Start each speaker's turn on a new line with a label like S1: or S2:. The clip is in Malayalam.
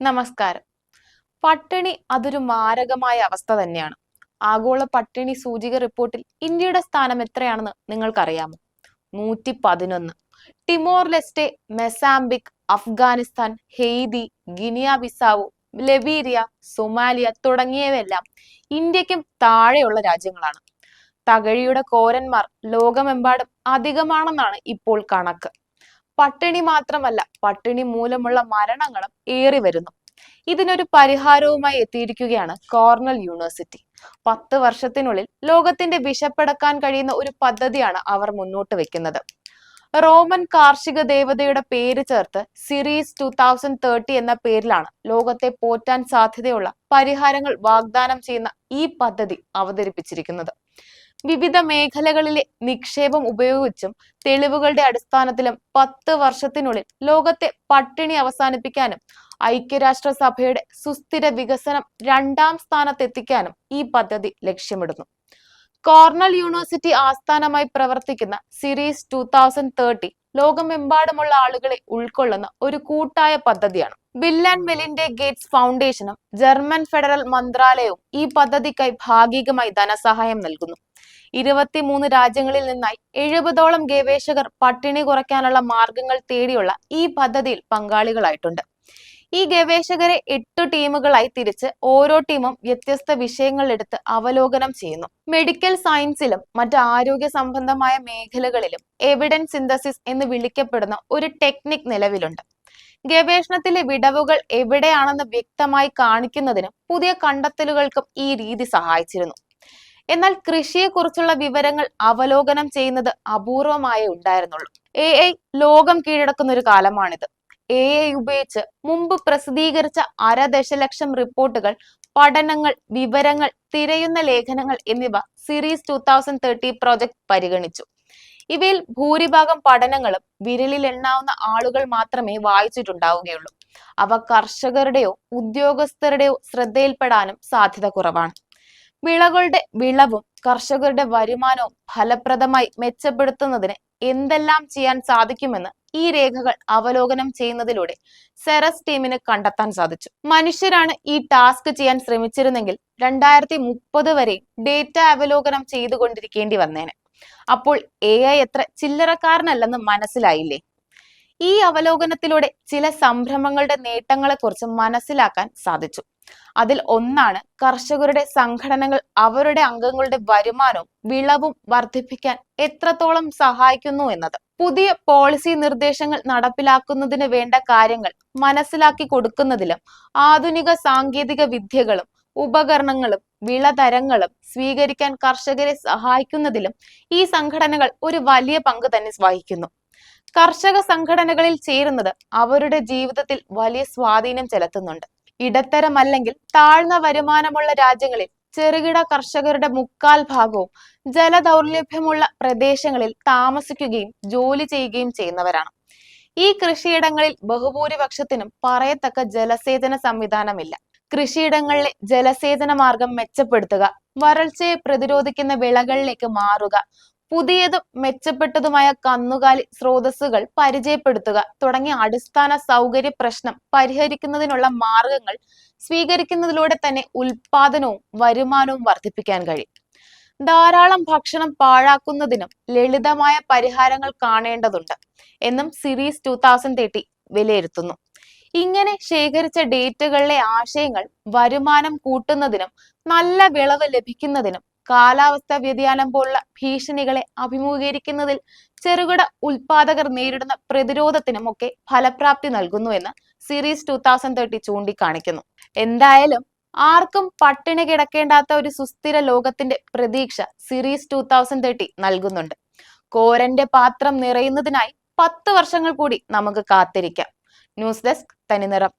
S1: നമസ്കാരം. പട്ടിണി അതൊരു മാരകമായ അവസ്ഥ തന്നെയാണ്. ആഗോള പട്ടിണി സൂചിക റിപ്പോർട്ടിൽ ഇന്ത്യയുടെ സ്ഥാനം എത്രയാണെന്ന് നിങ്ങൾക്കറിയാമോ? നൂറ്റി പതിനൊന്ന് Timor Leste Mozambique Afghanistan Haiti Guinea Bissau Liberia Somalia തുടങ്ങിയവയെല്ലാം ഇന്ത്യക്കും താഴെയുള്ള രാജ്യങ്ങളാണ്. തകഴിയുടെ കോരന്മാർ ലോകമെമ്പാടും അധികമാണെന്നാണ് ഇപ്പോൾ കണക്ക്. പട്ടിണി മാത്രമല്ല പട്ടിണി മൂലമുള്ള മരണങ്ങളും ഏറി വരുന്നു. ഇതിനൊരു പരിഹാരവുമായി എത്തിയിരിക്കുകയാണ് കോർണൽ യൂണിവേഴ്സിറ്റി. പത്ത് വർഷത്തിനുള്ളിൽ ലോകത്തിന്റെ വിശപ്പടക്കാൻ കഴിയുന്ന ഒരു പദ്ധതിയാണ് അവർ മുന്നോട്ട് വെക്കുന്നത്. റോമൻ കാർഷിക ദേവതയുടെ പേര് ചേർത്ത് സിറീസ് ടു തൗസൻഡ് തേർട്ടി എന്ന പേരിലാണ് ലോകത്തെ പോറ്റാൻ സാധ്യതയുള്ള പരിഹാരങ്ങൾ വാഗ്ദാനം ചെയ്യുന്ന ഈ പദ്ധതി അവതരിപ്പിച്ചിരിക്കുന്നത്. വിവിധ മേഖലകളിലെ നിക്ഷേപം ഉപയോഗിച്ചും തെളിവുകളുടെ അടിസ്ഥാനത്തിലും പത്ത് വർഷത്തിനുള്ളിൽ ലോകത്തെ പട്ടിണി അവസാനിപ്പിക്കാനും ഐക്യരാഷ്ട്രസഭയുടെ സുസ്ഥിര വികസനം രണ്ടാം സ്ഥാനത്തെത്തിക്കാനും ഈ പദ്ധതി ലക്ഷ്യമിടുന്നു. കോർണൽ യൂണിവേഴ്സിറ്റി ആസ്ഥാനമായി പ്രവർത്തിക്കുന്ന സിരീസ് ടു തൗസൻഡ് തേർട്ടി ലോകമെമ്പാടുമുള്ള ആളുകളെ ഉൾക്കൊള്ളുന്ന ഒരു കൂട്ടായ പദ്ധതിയാണ്. ബിൽ ആൻഡ് മെലിൻഡെ ഗേറ്റ്സ് ഫൗണ്ടേഷനും ജർമ്മൻ ഫെഡറൽ മന്ത്രാലയവും ഈ പദ്ധതിക്കായി ഭാഗികമായി ധനസഹായം നൽകുന്നു. ഇരുപത്തിമൂന്ന് രാജ്യങ്ങളിൽ നിന്നായി എഴുപതോളം ഗവേഷകർ പട്ടിണി കുറയ്ക്കാനുള്ള മാർഗങ്ങൾ തേടിയുള്ള ഈ പദ്ധതിയിൽ പങ്കാളികളായിട്ടുണ്ട്. ഈ ഗവേഷകരെ എട്ട് ടീമുകളായി തിരിച്ച് ഓരോ ടീമും വ്യത്യസ്ത വിഷയങ്ങൾ എടുത്ത് അവലോകനം ചെയ്യുന്നു. മെഡിക്കൽ സയൻസിലും മറ്റ് ആരോഗ്യ സംബന്ധമായ മേഖലകളിലും എവിഡൻസ് സിന്തസിസ് എന്ന് വിളിക്കപ്പെടുന്ന ഒരു ടെക്നിക് നിലവിലുണ്ട്. ഗവേഷണത്തിലെ വിടവുകൾ എവിടെയാണെന്ന് വ്യക്തമായി കാണിക്കുന്നതിനും പുതിയ കണ്ടെത്തലുകൾക്കും ഈ രീതി സഹായിച്ചിരുന്നു. എന്നാൽ കൃഷിയെക്കുറിച്ചുള്ള വിവരങ്ങൾ അവലോകനം ചെയ്യുന്നത് അപൂർവമായേ ഉണ്ടായിരുന്നുള്ളൂ. എ ഐ ലോകം കീഴടക്കുന്ന ഒരു കാലമാണിത്. എ ഐ ഉപയോഗിച്ച് മുമ്പ് പ്രസിദ്ധീകരിച്ച അര ദശലക്ഷം റിപ്പോർട്ടുകൾ പഠനങ്ങൾ വിവരങ്ങൾ തിരയുന്ന ലേഖനങ്ങൾ എന്നിവ series two thousand thirty project പരിഗണിച്ചു. ഇവയിൽ ഭൂരിഭാഗം പഠനങ്ങളും വിരലിൽ എണ്ണാവുന്ന ആളുകൾ മാത്രമേ വായിച്ചിട്ടുണ്ടാവുകയുള്ളൂ. അവ കർഷകരുടെയോ ഉദ്യോഗസ്ഥരുടെയോ ശ്രദ്ധയിൽപ്പെടാനും സാധ്യത കുറവാണ്. വിളകളുടെ വിളവും കർഷകരുടെ വരുമാനവും ഫലപ്രദമായി മെച്ചപ്പെടുത്തുന്നതിന് എന്തെല്ലാം ചെയ്യാൻ സാധിക്കുമെന്ന് ഈ രേഖകൾ അവലോകനം ചെയ്യുന്നതിലൂടെ സെറസ് ടീമിന് കണ്ടെത്താൻ സാധിച്ചു. മനുഷ്യരാണ് ഈ ടാസ്ക് ചെയ്യാൻ ശ്രമിച്ചിരുന്നെങ്കിൽ രണ്ടായിരത്തി മുപ്പത് വരെ ഡേറ്റ അവലോകനം ചെയ്തുകൊണ്ടിരിക്കേണ്ടി വന്നേനെ. അപ്പോൾ എ ഐ എത്ര ചില്ലറക്കാരനല്ലെന്ന് മനസ്സിലായില്ലേ? ഈ അവലോകനത്തിലൂടെ ചില സംരംഭങ്ങളുടെ നേട്ടങ്ങളെക്കുറിച്ച് മനസ്സിലാക്കാൻ സാധിച്ചു. അതിൽ ഒന്നാണ് കർഷകരുടെ സംഘടനകൾ അവരുടെ അംഗങ്ങളുടെ വരുമാനവും വിളവും വർദ്ധിപ്പിക്കാൻ എത്രത്തോളം സഹായിക്കുന്നു എന്നത്. പുതിയ പോളിസി നിർദ്ദേശങ്ങൾ നടപ്പിലാക്കുന്നതിന് വേണ്ട കാര്യങ്ങൾ മനസ്സിലാക്കി കൊടുക്കുന്നതിലും ആധുനിക സാങ്കേതിക വിദ്യകളും ഉപകരണങ്ങളും വിളതരങ്ങളും സ്വീകരിക്കാൻ കർഷകരെ സഹായിക്കുന്നതിലും ഈ സംഘടനകൾ ഒരു വലിയ പങ്ക് തന്നെ വഹിക്കുന്നു. കർഷക സംഘടനകളിൽ ചേരുന്നത് അവരുടെ ജീവിതത്തിൽ വലിയ സ്വാധീനം ചെലുത്തുന്നുണ്ട്. ഇടത്തരം അല്ലെങ്കിൽ താഴ്ന്ന വരുമാനമുള്ള രാജ്യങ്ങളിൽ ചെറുകിട കർഷകരുടെ മുക്കാൽ ഭാഗവും ജലദൗർലഭ്യമുള്ള പ്രദേശങ്ങളിൽ താമസിക്കുകയും ജോലി ചെയ്യുകയും ചെയ്യുന്നവരാണ്. ഈ കൃഷിയിടങ്ങളിൽ ബഹുഭൂരിപക്ഷത്തിനും പറയത്തക്ക ജലസേചന സംവിധാനമില്ല. കൃഷിയിടങ്ങളിലെ ജലസേചന മാർഗം മെച്ചപ്പെടുത്തുക വരൾച്ചയെ പ്രതിരോധിക്കുന്ന വിളകളിലേക്ക് മാറുക പുതിയതും മെച്ചപ്പെട്ടതുമായ കന്നുകാലി സ്രോതസ്സുകൾ പരിചയപ്പെടുത്തുക തുടങ്ങിയ അടിസ്ഥാന സൗകര്യ പ്രശ്നം പരിഹരിക്കുന്നതിനുള്ള മാർഗങ്ങൾ സ്വീകരിക്കുന്നതിലൂടെ തന്നെ ഉൽപാദനവും വരുമാനവും വർദ്ധിപ്പിക്കാൻ കഴിയും. ധാരാളം ഭക്ഷണം പാഴാക്കുന്നതിനും ലളിതമായ പരിഹാരങ്ങൾ കാണേണ്ടതുണ്ട് എന്നും സിരീസ് ടൂ തൗസൻഡ് തേർട്ടി വിലയിരുത്തുന്നു. ഇങ്ങനെ ശേഖരിച്ച ഡേറ്റകളിലെ ആശയങ്ങൾ വരുമാനം കൂട്ടുന്നതിനും നല്ല വിളവ് ലഭിക്കുന്നതിനും കാലാവസ്ഥാ വ്യതിയാനം പോലുള്ള ഭീഷണികളെ അഭിമുഖീകരിക്കുന്നതിൽ ചെറുകിട ഉൽപാദകർ നേരിടുന്ന പ്രതിരോധത്തിനും ഒക്കെ ഫലപ്രാപ്തി നൽകുന്നു എന്ന് സീരീസ് ടൂ തൗസൻഡ് തേർട്ടി ചൂണ്ടിക്കാണിക്കുന്നു. എന്തായാലും ആർക്കും പട്ടിണി കിടക്കേണ്ടാത്ത ഒരു സുസ്ഥിര ലോകത്തിന്റെ പ്രതീക്ഷ സീരീസ് ടൂ തൗസൻഡ് തേർട്ടി നൽകുന്നുണ്ട്. കോരന്റെ പാത്രം നിറയുന്നതിനായി പത്ത് വർഷങ്ങൾ കൂടി നമുക്ക് കാത്തിരിക്കാം. News desk Thaniniram.